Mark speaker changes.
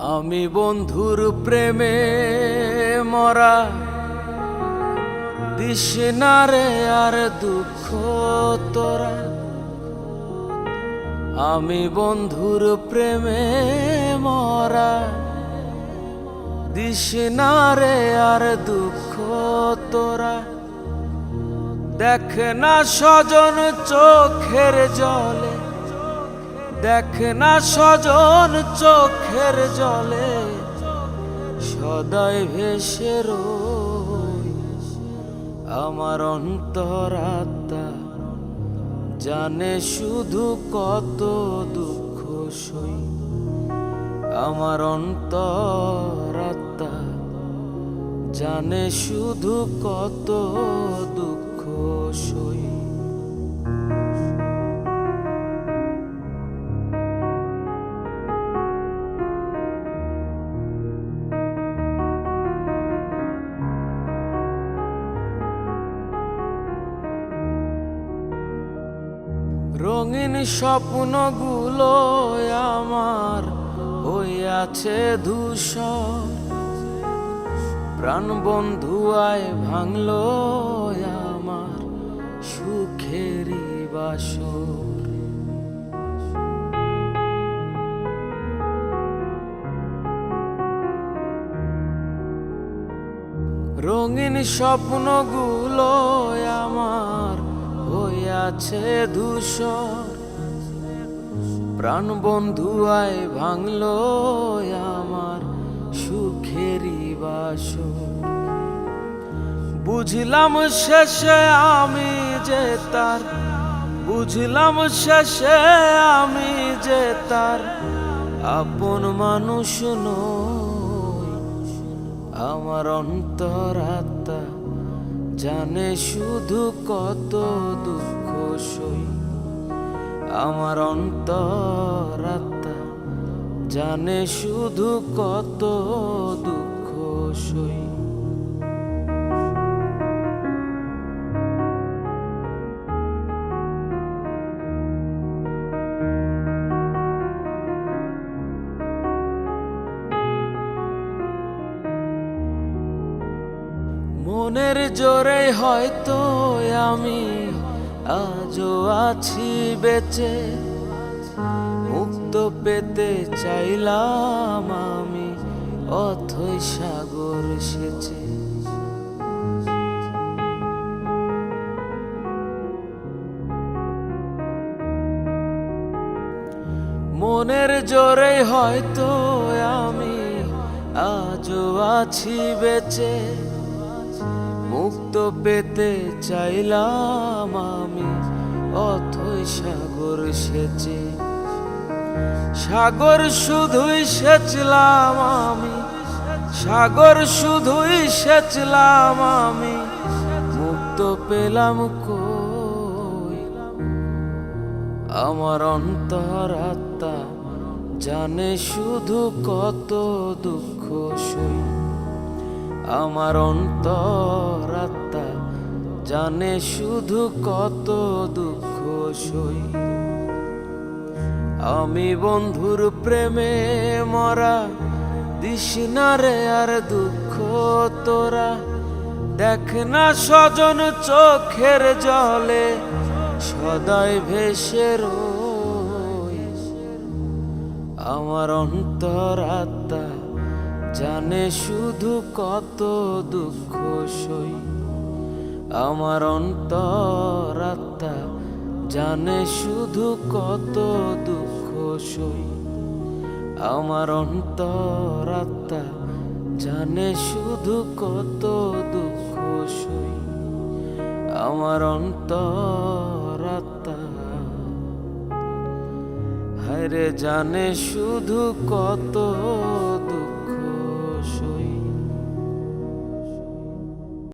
Speaker 1: আমি বন্ধুর প্রেমে মরা, দিস না রে আর দুঃখ তোরা। আমি বন্ধুর প্রেমে মরা, দিস না রে আর দুঃখ তোরা। দেখ না স্বজন চোখের জলে দেখ না স্বজন চোখের জলে, সদাই ভেসে আমার অন্তরাত্মা জানে শুধু কত দুঃখ সই। আমার অন্তরাত্মা জানে শুধু কত রঙিন স্বপ্নগুলো আমার হইয়াছে ধূসর। প্রাণ বন্ধু আয় ভাঙলো আমার সুখেরই বাসর। রঙিন স্বপ্নগুলো আমার হইয়াছে ধূসর। প্রাণ বন্ধু আয় ভাঙলো আমার সুখেরই বাসর। বুঝলাম শেষে আমি যে তার, বুঝলাম শেষে আমি যে তার। আপন মানুষ নই, আমার অন্তরাত্মা। জানে শুধু কত দুঃখ সই। আমার অন্তরাত্মা জানে শুধু কত দুঃখ মনের জোরে হয়তো আমি আজও আছি বেঁচে। মুক্ত পেতে চাইলাম আমি, অথই সাগর সেচে। মনের জোরে হয়তো আমি আজও আছি বেঁচে। মুক্ত পেতে চাইলাম আমি, অথই সাগর সেচে। সাগর শুধুই সেচলাম আমি, সাগর শুধুই সেচলাম আমি, মুক্ত পেলাম কই? আমার অন্তরাত্মা জানে শুধু কত দুঃখ সই। আমার অন্তরাত্মা জানে শুধু কত দুঃখ সই। আমি বন্ধুর প্রেমে মরা দিস না রে আর দুঃখ তোরা। দেখ না স্বজন চোখের জলে, সদাই ভেসে রই। আমার অন্তরাত্মা জানে শুধু কত দুঃখ সই। আমার অন্তরাত্মা জানে শুধু কত দুঃখ সই। আমার অন্তরাত্মা জানে শুধু কত দুঃখ সই। আমার অন্তরাত্মা হায়রে জানে শুধু কত দুঃখ